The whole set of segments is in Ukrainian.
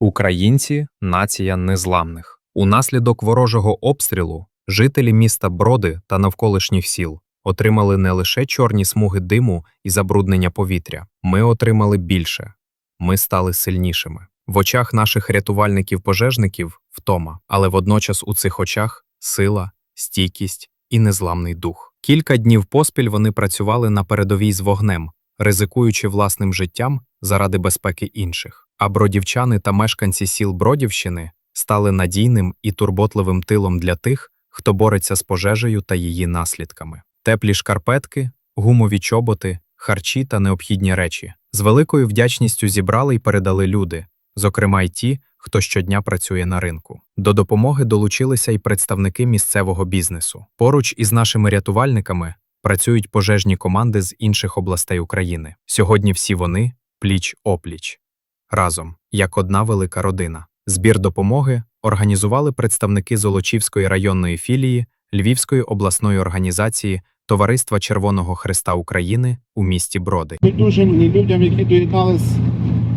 Українці нація незламних. Унаслідок ворожого обстрілу жителі міста Броди та навколишніх сіл отримали не лише чорні смуги диму і забруднення повітря. Ми отримали більше. Ми стали сильнішими. В очах наших рятувальників-пожежників втома, але водночас у цих очах сила, стійкість і незламний дух. Кілька днів поспіль вони працювали на передовій з вогнем, ризикуючи власним життям заради безпеки інших. А бродівчани та мешканці сіл Бродівщини стали надійним і турботливим тилом для тих, хто бореться з пожежею та її наслідками. Теплі шкарпетки, гумові чоботи, харчі та необхідні речі з великою вдячністю зібрали і передали люди, зокрема й ті, хто щодня працює на ринку. До допомоги долучилися й представники місцевого бізнесу. Поруч із нашими рятувальниками працюють пожежні команди з інших областей України. Сьогодні всі вони пліч опліч. Разом, як одна велика родина. Збір допомоги організували представники Золочівської районної філії Львівської обласної організації Товариства Червоного Христа України у місті Броди. Байдужим людям, які доєднались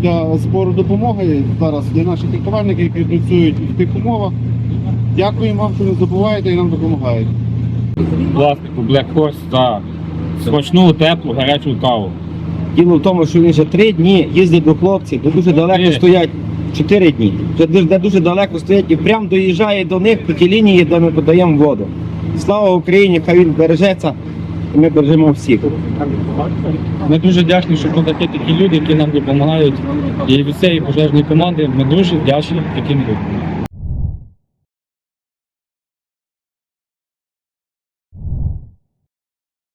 для збору допомоги зараз для наших рятувальників, які працюють в тих умовах. Дякуємо вам, що не забуваєте і нам допомагаєте. власнику Black Horse за смачну, теплу, гарячу каву. Діло в тому, що він вже три дні їздить до хлопців, де дуже далеко стоять. Чотири дні. Де, дуже далеко стоять і прям доїжджає до них по тій лінії, де ми подаємо воду. Слава Україні, хай він бережеться, і ми бережемо всіх. Ми дуже вдячні, що тут є такі люди, які нам допомагають. І від цієї пожежної команди ми дуже вдячні таким людям.